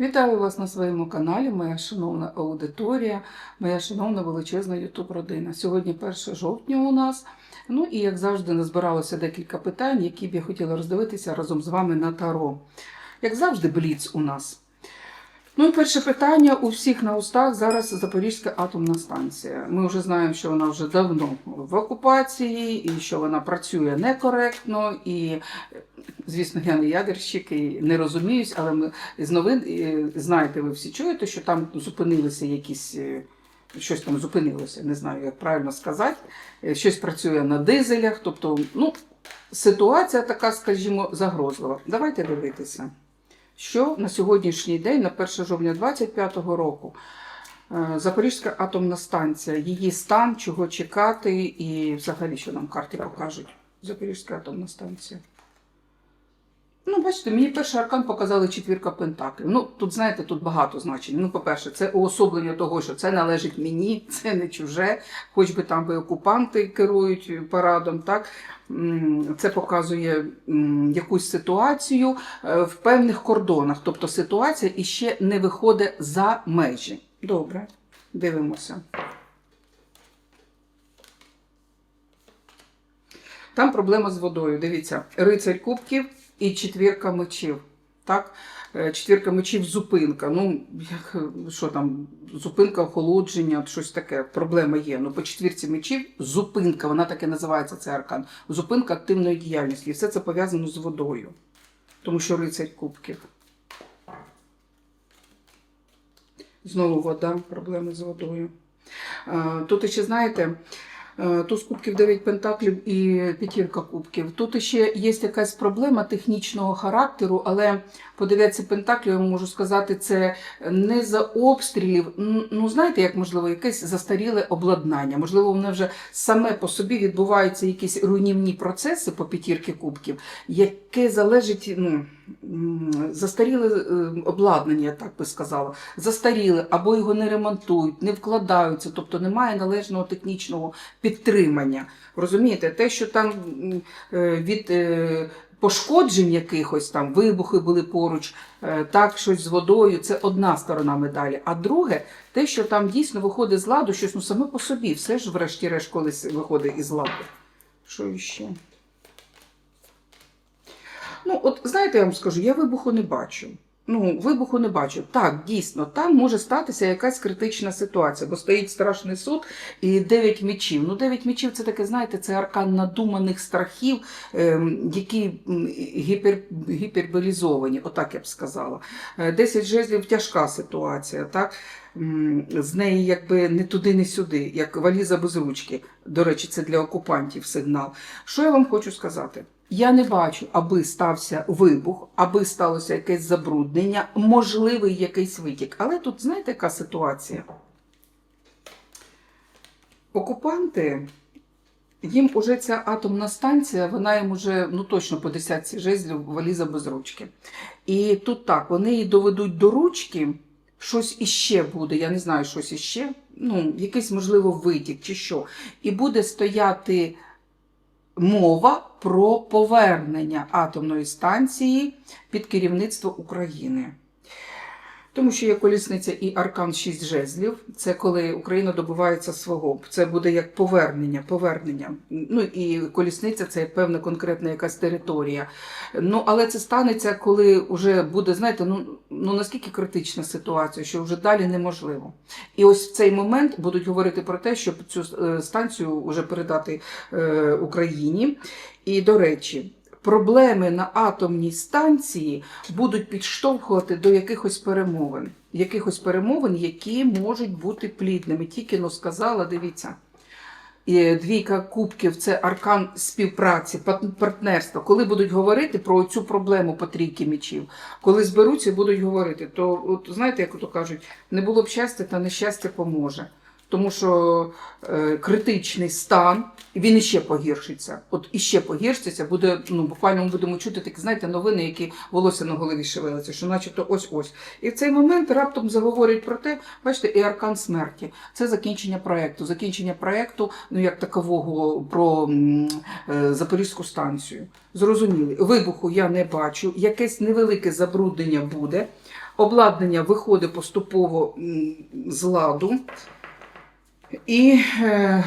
Вітаю вас на своєму каналі, моя шановна аудиторія, моя шановна величезна ютуб родина. Сьогодні 1 жовтня у нас. Ну і як завжди, назбиралося декілька питань, які б я хотіла роздивитися разом з вами на Таро. Як завжди, бліц у нас. Ну перше питання у всіх на устах зараз Запорізька атомна станція. Ми вже знаємо, що вона вже давно в окупації, і що вона працює некоректно, і звісно, я не ядерщик і не розуміюсь, але ми з новин знаєте, ви всі чуєте, що там зупинилися якісь. е, Щось там зупинилося, не знаю, як правильно сказати. Е, Щось працює на дизелях. Тобто, ну, ситуація така, скажімо, загрозлива. Давайте дивитися, що на сьогоднішній день, на 1 жовтня 2025 року, е, Запорізька атомна станція, її стан, чого чекати, і взагалі, що нам карти покажуть. Запорізька атомна станція. Ну, бачите, мені перший аркан показали четвірка пентаклів. Ну, тут, знаєте, тут багато значень. Ну, по-перше, це уособлення того, що це належить мені, це не чуже, хоч би там би окупанти керують парадом, так? Це показує якусь ситуацію е, в певних кордонах. Тобто ситуація іще не виходить за межі. Добре, дивимося. Там проблема з водою. Дивіться, рицарь кубків і четвірка мечів. Так? Е, Четвірка мечів зупинка. Ну, як, що там, зупинка охолодження, щось таке, проблема є. Ну, по четвірці мечів зупинка, вона так і називається цей аркан. Зупинка активної діяльності. І все це пов'язано з водою. Тому що рицарь кубків. Знову вода, проблеми з водою. Е, Тут ще знаєте, туз кубків 9 пентаклів і п'ятірка кубків. Тут ще є якась проблема технічного характеру, але по пентаклів я можу сказати, це не за обстрілів. Ну, знаєте, як можливо, якесь застаріле обладнання. Можливо, воно вже саме по собі відбуваються якісь руйнівні процеси по п'ятірки кубків, яке залежить, ну, застаріле е, обладнання, я так би сказала. Застаріле, або його не ремонтують, не вкладаються, тобто немає належного технічного підтримання. Розумієте, те, що там е, від е, пошкоджень якихось там вибухи були поруч, е, так щось з водою, це одна сторона медалі. А друге, те, що там дійсно виходить з ладу, щось ну саме по собі, все ж врешті-решт колись виходить із ладу. Що ще? Ну, от знаєте, я вам скажу, я вибуху не бачу. Ну, вибуху не бачу. Так, дійсно, там може статися якась критична ситуація, бо стоїть страшний суд і дев'ять мечів. Ну, дев'ять мечів це таке, знаєте, це аркан надуманих страхів, ем, які гіпер, гіперболізовані, отак я б сказала. Е, Десять жезлів тяжка ситуація, так? З неї якби не туди, не сюди, як валіза без ручки. До речі, це для окупантів сигнал. Що я вам хочу сказати? Я не бачу, аби стався вибух, аби сталося якесь забруднення, можливий якийсь витік. Але тут знаєте, яка ситуація? Окупанти, їм уже ця атомна станція, вона їм уже ну точно по десятці жезлів валіза без ручки. І тут так, вони її доведуть до ручки, щось іще буде, я не знаю, щось іще, ну, якийсь, можливо, витік чи що. І буде стояти мова про повернення атомної станції під керівництво України. Тому що є колісниця і аркан 6 жезлів. Це коли Україна добивається свого. Це буде як повернення, повернення. Ну і колісниця це певна конкретна якась територія. Ну але це станеться, коли вже буде, знаєте, ну, ну наскільки критична ситуація, що вже далі неможливо. І ось в цей момент будуть говорити про те, щоб цю е, станцію вже передати е, Україні. І до речі. Проблеми на атомній станції будуть підштовхувати до якихось перемовин, якихось перемовин, які можуть бути плідними. Тільки но сказала, дивіться. Двійка кубків це аркан співпраці, партнерства. Коли будуть говорити про цю проблему по трійки мічів, коли зберуться будуть говорити, то от знаєте, як то кажуть, не було б щастя, та нещастя поможе. Тому що е, критичний стан він іще погіршиться. От іще погіршиться, буде ну буквально ми будемо чути такі, знаєте, новини, які волосся на голові шевелиться, що начебто ось ось. І в цей момент раптом заговорять про те, бачите, і аркан смерті. Це закінчення проекту. Закінчення проекту, ну як такового про е, Запорізьку станцію. Зрозуміли, вибуху я не бачу, якесь невелике забруднення буде. Обладнання виходить поступово з ладу. І е,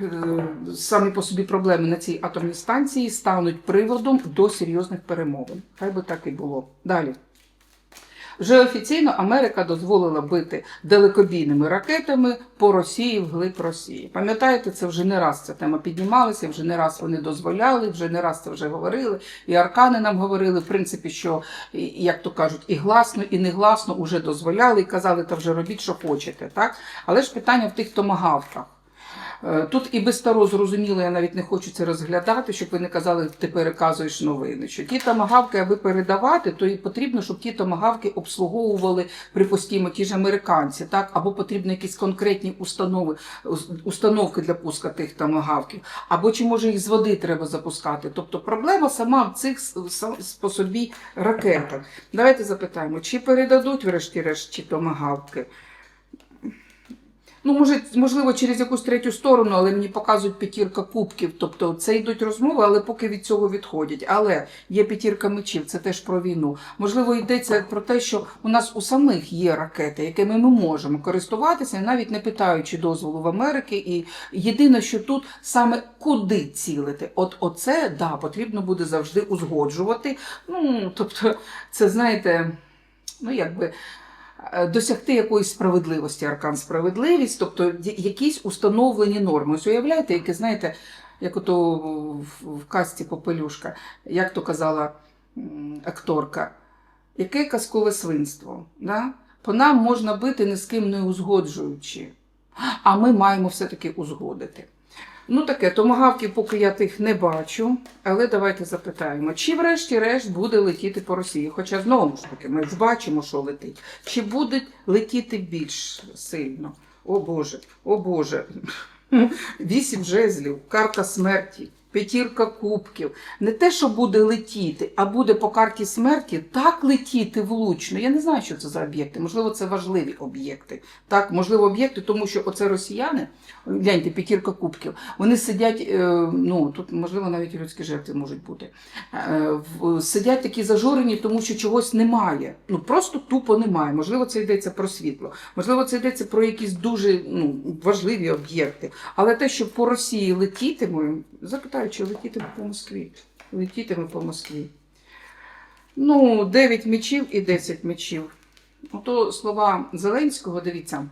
е, самі по собі проблеми на цій атомній станції стануть приводом до серйозних перемовин. Хай би так і було. Далі. Вже офіційно Америка дозволила бити далекобійними ракетами по Росії вглиб Росії. Пам'ятаєте, це вже не раз ця тема піднімалася, вже не раз вони дозволяли, вже не раз це вже говорили. І аркани нам говорили, в принципі, що, як то кажуть, і гласно, і негласно вже дозволяли, і казали, та вже робіть, що хочете. Так? Але ж питання в тих томагавках. Е, Тут і без старо зрозуміло, я навіть не хочу це розглядати, щоб ви не казали, ти переказуєш новини. Що ті томагавки, аби передавати, то і потрібно, щоб ті томагавки обслуговували припустимо ті ж американці, так або потрібні якісь конкретні установи, установки для пуска тих томагавків, або чи може їх з води треба запускати. Тобто проблема сама в цих по собі ракетах. Давайте запитаємо, чи передадуть врешті-решт ті томагавки. Ну, може, можливо, через якусь третю сторону, але мені показують п'ятірка кубків. Тобто це йдуть розмови, але поки від цього відходять. Але є п'ятірка мечів, це теж про війну. Можливо, йдеться про те, що у нас у самих є ракети, якими ми можемо користуватися, навіть не питаючи дозволу в Америки. І єдине, що тут саме куди цілити. От оце да, потрібно буде завжди узгоджувати. Ну, тобто, це знаєте, ну якби досягти якоїсь справедливості, аркан справедливість, тобто якісь установлені норми. Ось уявляєте, яке, знаєте, як ото в, касті Попелюшка, як то казала акторка, яке казкове свинство. Да? По нам можна бити ні з ким не узгоджуючи, а ми маємо все-таки узгодити. Ну таке, томагавків поки я тих не бачу, але давайте запитаємо, чи врешті-решт буде летіти по Росії? Хоча знову ж таки, ми ж бачимо, що летить. Чи буде летіти більш сильно? О Боже, о Боже. Вісім жезлів, карта смерті, п'ятірка кубків. Не те, що буде летіти, а буде по карті смерті так летіти влучно. Я не знаю, що це за об'єкти. Можливо, це важливі об'єкти. Так, можливо, об'єкти, тому що оце росіяни, гляньте, п'ятірка кубків, вони сидять, е, ну тут можливо навіть людські жертви можуть бути. Е, Сидять такі зажурені, тому що чогось немає. Ну просто тупо немає. Можливо, це йдеться про світло, можливо, це йдеться про якісь дуже ну, важливі об'єкти. Але те, що по Росії летітиме, запитаю, чи летітиме по Москві. Летітиме по Москві. Ну, 9 мечів і 10 мечів. Ото слова Зеленського, дивіться.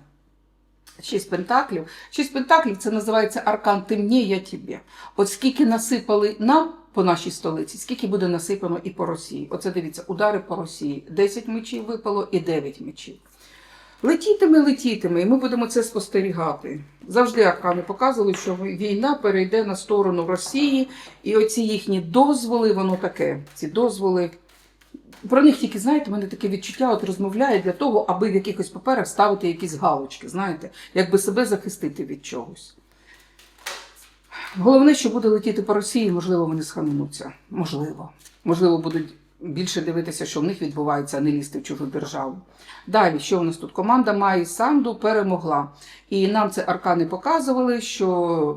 Шість пентаклів. Шість пентаклів це називається аркан темніє я тебе. От скільки насипали нам по нашій столиці, скільки буде насипано і по Росії. Оце дивіться, удари по Росії. 10 мечів випало і 9 мечів. Летітиме, летітиме, і ми будемо це спостерігати. Завжди аркани показували, що війна перейде на сторону Росії, і оці їхні дозволи, воно таке. Ці дозволи. Про них тільки, знаєте, мене таке відчуття от розмовляє для того, аби в якихось паперах ставити якісь галочки, знаєте, якби себе захистити від чогось. Головне, що буде летіти по Росії, можливо, вони схаменуться. Можливо. Можливо, будуть більше дивитися, що в них відбувається, а не лізти в чужу державу. Далі, що у нас тут? Команда Майї Санду перемогла. І нам це аркани показували, що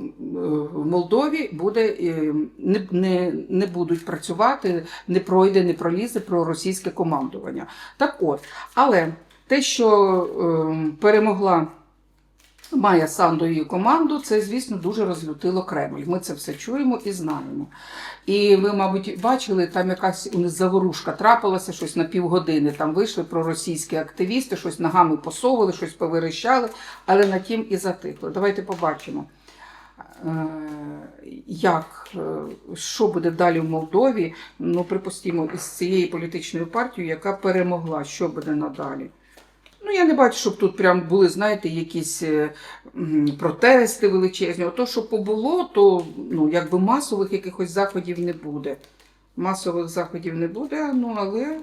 е, в Молдові буде, е, не, не, не будуть працювати, не пройде, не пролізе про російське командування. Так от, але те, що е, перемогла Майя Санду її команду, це, звісно, дуже розлютило Кремль. Ми це все чуємо і знаємо. І ви, мабуть, бачили, там якась у них заворушка трапилася, щось на півгодини. Там вийшли проросійські активісти, щось ногами посовували, щось поверещали, але на тім і затихло. Давайте побачимо, е, як, е, що буде далі в Молдові. Ну, припустимо, із цією політичною партією, яка перемогла, що буде надалі. Ну, я не бачу, щоб тут прям були, знаєте, якісь е, протести величезні. Ото, що побуло, то ну, якби масових якихось заходів не буде. Масових заходів не буде, ну але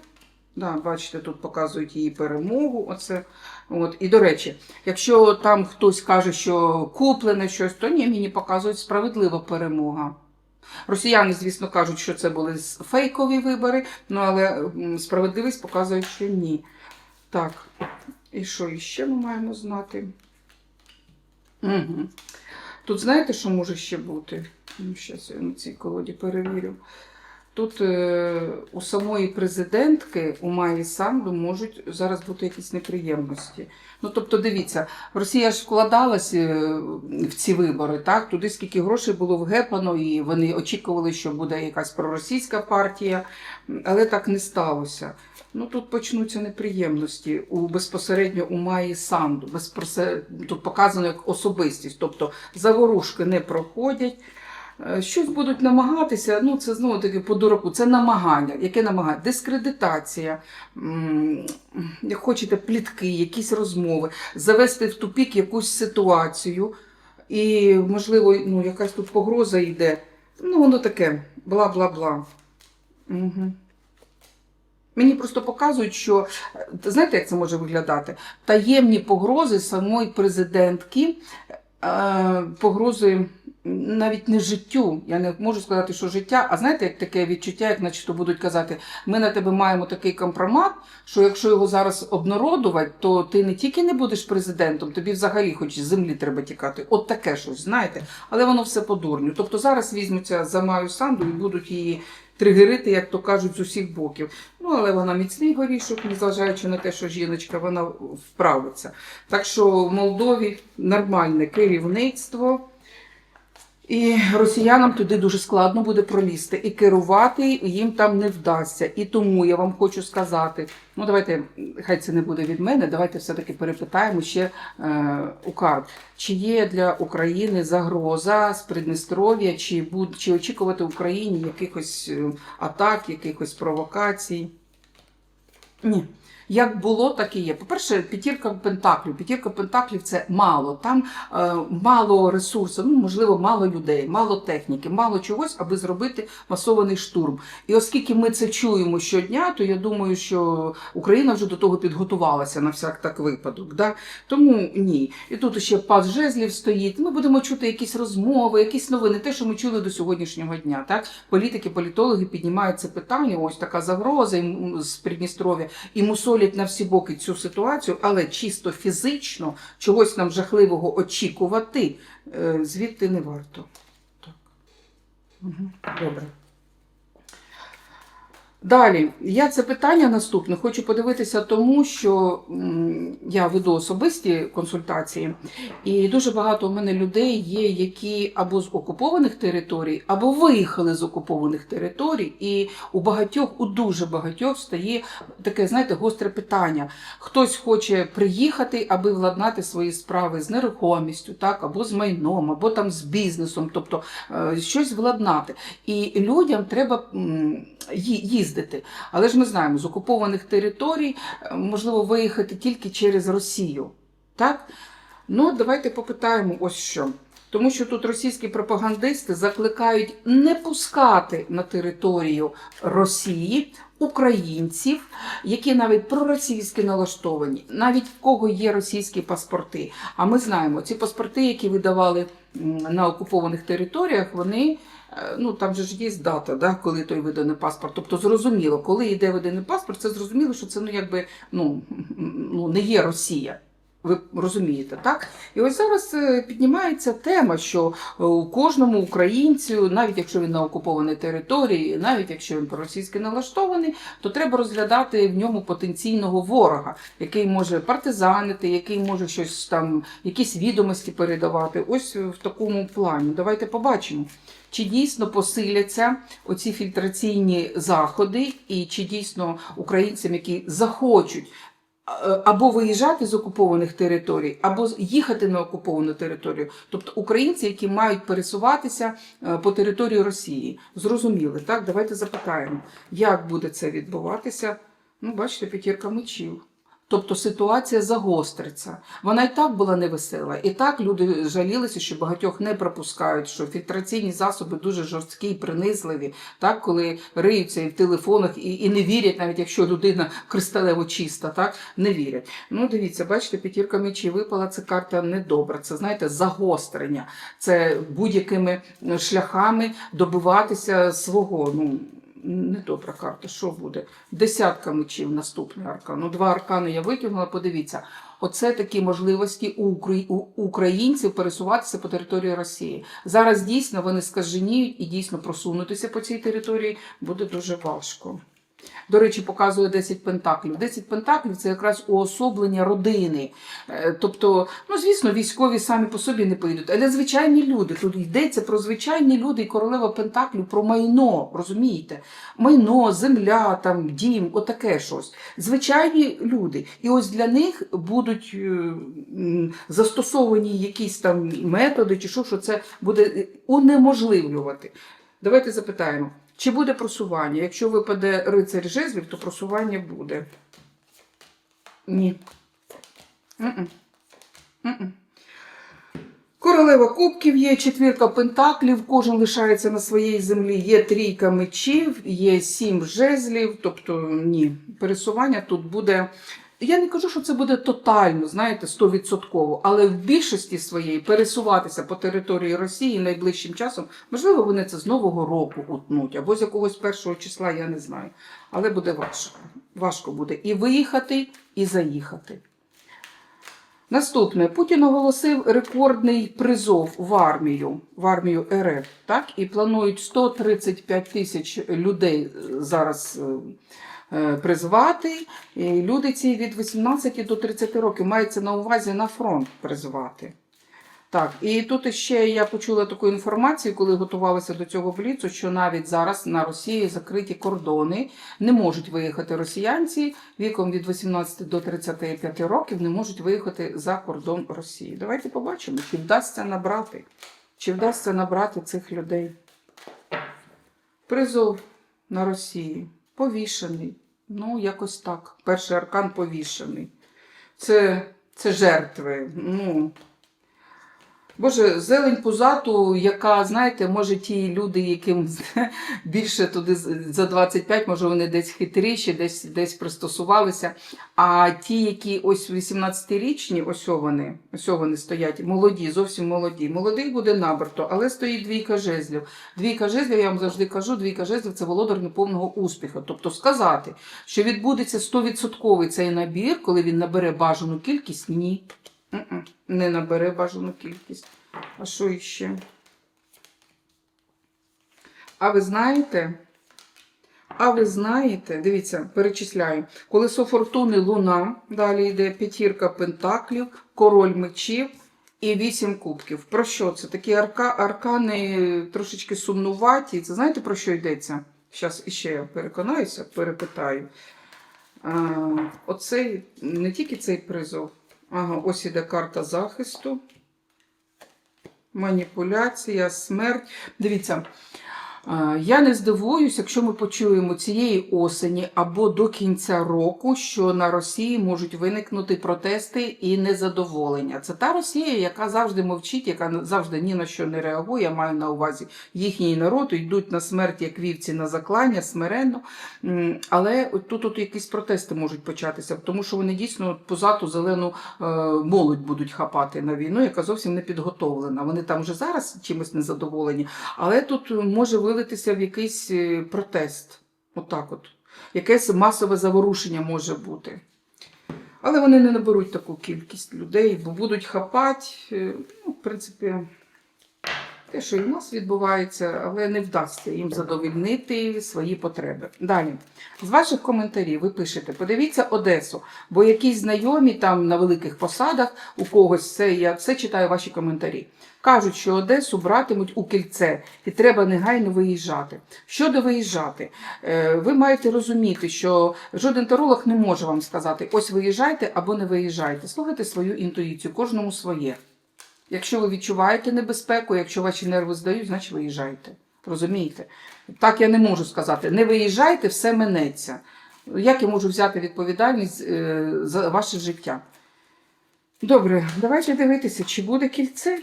да, бачите, тут показують її перемогу. Оце. От. І до речі, якщо там хтось каже, що куплене щось, то ні, мені показують справедлива перемога. Росіяни, звісно, кажуть, що це були фейкові вибори, ну але справедливість показує, що ні. Так, і що іще ми маємо знати? Угу. Тут знаєте, що може ще бути? Ну, Зараз я на цій колоді перевірю. Тут е, у самої президентки, у Майї Санду, можуть зараз бути якісь неприємності. Ну, тобто, дивіться, Росія ж вкладалась е, в ці вибори, так? Туди скільки грошей було вгепано, і вони очікували, що буде якась проросійська партія, але так не сталося. Ну тут почнуться неприємності у безпосередньо у Майї Санду. Безпосередньо тут показано як особистість, тобто заворушки не проходять. Е, Щось будуть намагатися, ну це знову таки по дураку, це намагання. Яке намагання? Дискредитація, як хочете, плітки, якісь розмови, завести в тупік якусь ситуацію, і, можливо, ну, якась тут погроза йде. Ну, воно таке, бла-бла-бла. Угу. Мені просто показують, що е, знаєте, як це може виглядати? Таємні погрози самої президентки, е, погрози навіть не життю. Я не можу сказати, що життя, а знаєте, як таке відчуття, як наче то будуть казати, ми на тебе маємо такий компромат, що якщо його зараз обнародувати, то ти не тільки не будеш президентом, тобі взагалі хоч з землі треба тікати. От таке щось, знаєте, але воно все по дурню. Тобто зараз візьмуться за Маю Санду і будуть її тригерити, як то кажуть, з усіх боків. Ну, але вона міцний горішок, незважаючи на те, що жіночка, вона вправиться. Так що в Молдові нормальне керівництво. І росіянам туди дуже складно буде пролізти. І керувати їм там не вдасться. І тому я вам хочу сказати: ну давайте, хай це не буде від мене, давайте все-таки перепитаємо ще е, у карт, чи є для України загроза з Придністров'я, чи, буд, чи очікувати Україні якихось е, атак, якихось провокацій? Ні. Як було, так і є. По-перше, п'ятірка пентаклів. П'ятірка пентаклів це мало. Там е, мало ресурсу, ну можливо, мало людей, мало техніки, мало чогось, аби зробити масований штурм. І оскільки ми це чуємо щодня, то я думаю, що Україна вже до того підготувалася на всяк так випадок. Да? Тому ні. І тут ще пас жезлів стоїть. Ми будемо чути якісь розмови, якісь новини, те, що ми чули до сьогоднішнього дня. Так, політики, політологи піднімають це питання. Ось така загроза з Придністров'я і мусолять на всі боки цю ситуацію, але чисто фізично чогось нам жахливого очікувати е, звідти не варто. Так. Угу. Добре. Далі, я це питання наступне хочу подивитися, тому що я веду особисті консультації, і дуже багато у мене людей є, які або з окупованих територій, або виїхали з окупованих територій, і у багатьох, у дуже багатьох стає таке, знаєте, гостре питання. Хтось хоче приїхати, аби владнати свої справи з нерухомістю, так, або з майном, або там з бізнесом, тобто е, щось владнати. І людям треба їздити. Але ж ми знаємо, з окупованих територій е, можливо виїхати тільки через Росію. Так? Ну, давайте попитаємо ось що. Тому що тут російські пропагандисти закликають не пускати на територію Росії українців, які навіть проросійськи налаштовані, навіть в кого є російські паспорти. А ми знаємо, ці паспорти, які видавали на окупованих територіях, вони ну там же ж є дата, да, коли той виданий паспорт. Тобто зрозуміло, коли йде виданий паспорт, це зрозуміло, що це ну якби ну, ну не є Росія. Ви розумієте, так? І ось зараз е, піднімається тема, що е, у кожному українцю, навіть якщо він на окупованій території, навіть якщо він проросійськи налаштований, то треба розглядати в ньому потенційного ворога, який може партизанити, який може щось там, якісь відомості передавати. Ось в такому плані. Давайте побачимо. Чи дійсно посиляться оці фільтраційні заходи, і чи дійсно українцям, які захочуть е, або виїжджати з окупованих територій, або їхати на окуповану територію, тобто українці, які мають пересуватися е, по території Росії, зрозуміли, так? Давайте запитаємо, як буде це відбуватися. Ну, бачите, п'ятірка мечів. Тобто ситуація загостриться. Вона і так була невесела. І так люди жалілися, що багатьох не пропускають, що фільтраційні засоби дуже жорсткі і принизливі, так, коли риються і в телефонах, і, і не вірять, навіть якщо людина кристалево чиста, так, не вірять. Ну, дивіться, бачите, п'ятірка мечів випала, це карта недобра. Це, знаєте, загострення. Це будь-якими шляхами добиватися свого. Ну, Недобра карта, що буде? Десятка мечів наступний аркан. Ну, два аркани я витягнула, подивіться. оце такі можливості у українців пересуватися по території Росії. Зараз дійсно вони скаженіють і дійсно просунутися по цій території буде дуже важко. До речі, показує 10 пентаклів. 10 пентаклів це якраз уособлення родини. Е, Тобто, ну звісно, військові самі по собі не поїдуть, але звичайні люди. Тут йдеться про звичайні люди і королева пентаклів про майно, розумієте? Майно, земля, там, дім, отаке щось. Звичайні люди. І ось для них будуть е, застосовані якісь там методи, чи що, що це буде е, унеможливлювати. Давайте запитаємо, чи буде просування? Якщо випаде рицарь жезлів, то просування буде. Ні. М-м. Королева кубків є, четвірка пентаклів, кожен лишається на своїй землі. Є трійка мечів, є сім жезлів. Тобто ні, пересування тут буде. Я не кажу, що це буде тотально, знаєте, 100%, але в більшості своєї пересуватися по території Росії найближчим часом, можливо, вони це з Нового року утнуть, або з якогось першого числа, я не знаю. Але буде важко. Важко буде і виїхати, і заїхати. Наступне Путін оголосив рекордний призов в армію, в армію РФ, так і планують 135 тисяч людей зараз е, е, призвати. І люди ці від 18 до 30 років мається на увазі на фронт призвати. Так, і тут ще я почула таку інформацію, коли готувалася до цього бліцу, що навіть зараз на Росії закриті кордони, не можуть виїхати росіянці віком від 18 до 35 років, не можуть виїхати за кордон Росії. Давайте побачимо, чи вдасться набрати, чи вдасться набрати цих людей. Призов на Росії повішений. Ну, якось так. Перший аркан повішений. Це, це жертви. Ну, Боже, зелень пузату, яка, знаєте, може ті люди, яким більше туди за 25, може вони десь хитріші, десь, десь пристосувалися. А ті, які ось 18-річні, ось вони, ось вони стоять, молоді, зовсім молоді. Молодих буде набрато, але стоїть двійка жезлів. Двійка жезлів, я вам завжди кажу, двійка жезлів це володар неповного успіху. Тобто сказати, що відбудеться 100% цей набір, коли він набере бажану кількість, ні. Не набере бажану кількість. А що іще? А ви знаєте? А ви знаєте, дивіться, перечисляю. Колесо фортуни Луна, далі йде п'ятірка пентаклів, король мечів і вісім кубків. Про що це? Такі арка, аркани трошечки сумнуваті. Це знаєте про що йдеться? Зараз іще я переконаюся, перепитаю. А, оцей, не тільки цей призов. Ага, ось іде карта захисту. Маніпуляція, смерть. Дивіться, я не здивуюсь, якщо ми почуємо цієї осені або до кінця року, що на Росії можуть виникнути протести і незадоволення. Це та Росія, яка завжди мовчить, яка завжди ні на що не реагує. Я маю на увазі їхній народ, йдуть на смерть, як вівці на заклання, смиренно. Але тут от якісь протести можуть початися, тому що вони дійсно позату зелену е, молодь будуть хапати на війну, яка зовсім не підготовлена. Вони там вже зараз чимось незадоволені, але тут може вилитися в якийсь е, протест. Отак от. Якесь масове заворушення може бути. Але вони не наберуть таку кількість людей, бо будуть хапати. е, Ну, в принципі, те, що і в нас відбувається, але не вдасться їм задовольнити свої потреби. Далі, з ваших коментарів ви пишете: подивіться Одесу, бо якісь знайомі там на великих посадах у когось це я все читаю ваші коментарі. Кажуть, що Одесу братимуть у кільце і треба негайно виїжджати. Щодо виїжджати, е, ви маєте розуміти, що жоден таролог не може вам сказати: ось виїжджайте або не виїжджайте. Слухайте свою інтуїцію, кожному своє. Якщо ви відчуваєте небезпеку, якщо ваші нерви здають, значить виїжджайте. Розумієте? Так я не можу сказати. Не виїжджайте, все минеться. Як я можу взяти відповідальність е, за ваше життя? Добре, давайте дивитися, чи буде кільце,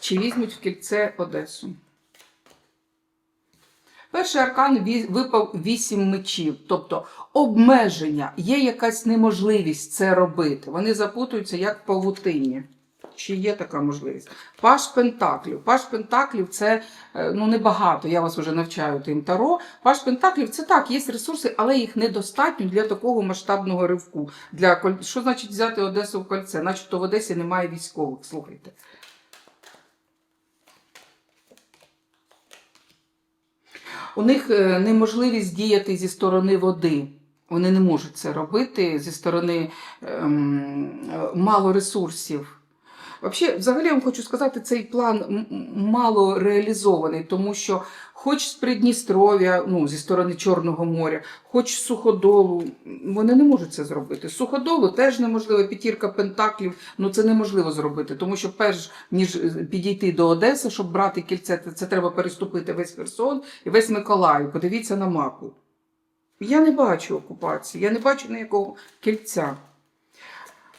чи візьмуть в кільце Одесу. Перший аркан випав вісім мечів, тобто обмеження, є якась неможливість це робити. Вони запутуються як павутині. Чи є така можливість? Паш Пентаклів. Паш Пентаклів це е, ну небагато. Я вас вже навчаю тим таро. Паш Пентаклів це так, є ресурси, але їх недостатньо для такого масштабного ривку. Для що значить взяти Одесу в кольце? Начебто в Одесі немає військових. Слухайте. У них е, неможливість діяти зі сторони води. Вони не можуть це робити зі сторони ем, е, мало ресурсів. Взагалі, взагалі, я вам хочу сказати, цей план мало реалізований, тому що хоч з Придністров'я, ну, зі сторони Чорного моря, хоч з Суходолу, вони не можуть це зробити. Суходолу теж неможливо, п'ятірка пентаклів, ну це неможливо зробити, тому що перш ніж е, підійти до Одеси, щоб брати кільце, це, це треба переступити весь Херсон і весь Миколаїв. Подивіться на мапу. Я не бачу окупації, я не бачу ніякого кільця.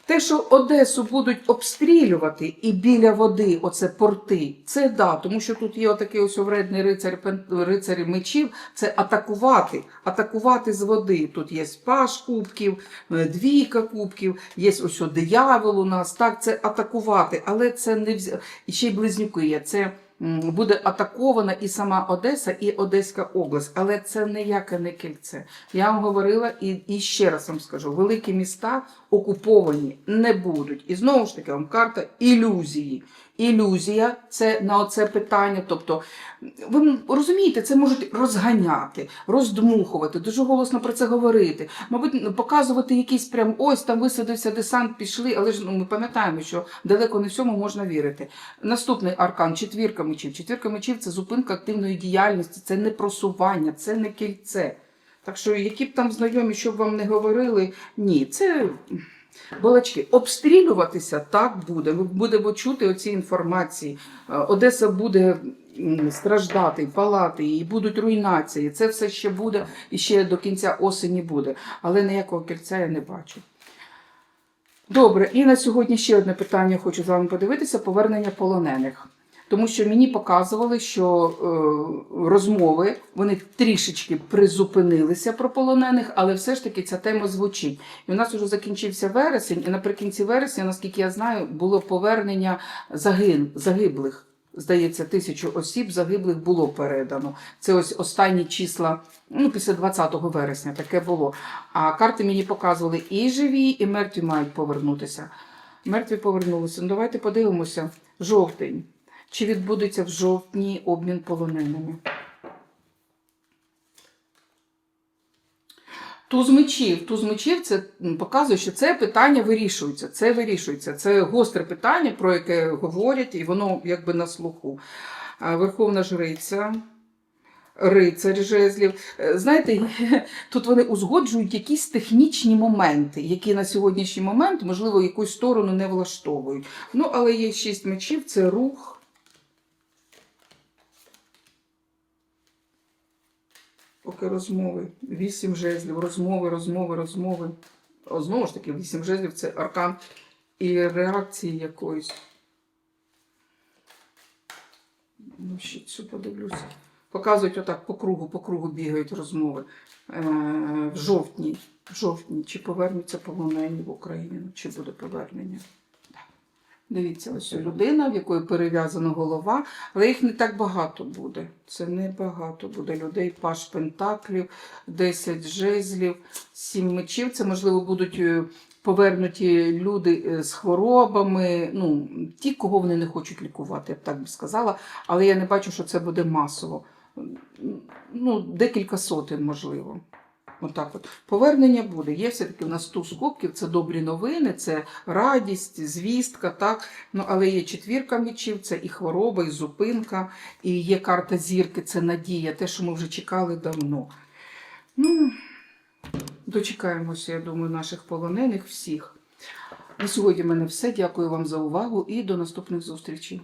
Те, що Одесу будуть обстрілювати і біля води, оце порти, це да, тому що тут є отакий ось вредний рицар, пен- рицар мечів, це атакувати, атакувати з води. Тут є паш кубків, е, двійка кубків, є ось диявол у нас, так, це атакувати, але це не взя... Ще й близнюки є, це буде атакована і сама Одеса, і Одеська область, але це ніяке не кільце. Я вам говорила і, і ще раз вам скажу: великі міста окуповані не будуть. І знову ж таки вам карта ілюзії. Ілюзія це на оце питання. Тобто, ви розумієте, це можуть розганяти, роздмухувати, дуже голосно про це говорити. Мабуть, показувати якийсь прям ось там висадився десант, пішли, але ж ну, ми пам'ятаємо, що далеко не всьому можна вірити. Наступний аркан четвірка мечів. Четвірка мечів це зупинка активної діяльності, це не просування, це не кільце. Так що, які б там знайомі, що б вам не говорили, ні, це балачки. Обстрілюватися так буде. Ми будемо чути оці інформації. Е, Одеса буде страждати, палати, і будуть руйнації. Це все ще буде і ще до кінця осені буде. Але ніякого кільця я не бачу. Добре, і на сьогодні ще одне питання хочу з вами подивитися: повернення полонених. Тому що мені показували, що е, розмови вони трішечки призупинилися про полонених, але все ж таки ця тема звучить. І у нас вже закінчився вересень, і наприкінці вересня, наскільки я знаю, було повернення загин, загиблих. Здається, тисячу осіб загиблих було передано. Це ось останні числа, ну після 20 вересня таке було. А карти мені показували і живі, і мертві мають повернутися. Мертві повернулися. Ну давайте подивимося. Жовтень. Чи відбудеться в жовтні обмін полоненими? Туз мечів. Туз мечів це показує, що це питання вирішується. Це вирішується. Це гостре питання, про яке говорять, і воно якби на слуху. Верховна жриця. Рицар жезлів. Е, Знаєте, тут вони узгоджують якісь технічні моменти, які на сьогоднішній момент, можливо, якусь сторону не влаштовують. Ну, але є шість мечів, це рух. Поки розмови. Вісім жезлів, розмови, розмови, розмови. О, знову ж таки, вісім жезлів це аркан і реакції якоїсь. Ну, ще цю подивлюся. Показують отак по кругу, по кругу бігають розмови. Е, в жовтні, в жовтні, чи повернуться полонені в Україну, чи буде повернення. Дивіться, ось людина, в якої перев'язана голова, але їх не так багато буде. Це не багато буде людей. Паш Пентаклів, 10 жезлів, 7 мечів. Це, можливо, будуть е, повернуті люди е, з хворобами, ну, ті, кого вони не хочуть лікувати, я б так би сказала. Але я не бачу, що це буде масово. Ну, декілька сотень, можливо. Отак от. Повернення буде. Є все-таки в нас туз кубків, це добрі новини, це радість, звістка, так. Ну, але є четвірка мечів, це і хвороба, і зупинка, і є карта зірки, це надія, те, що ми вже чекали давно. Ну, дочекаємося, я думаю, наших полонених всіх. На сьогодні в мене все. Дякую вам за увагу і до наступних зустрічей.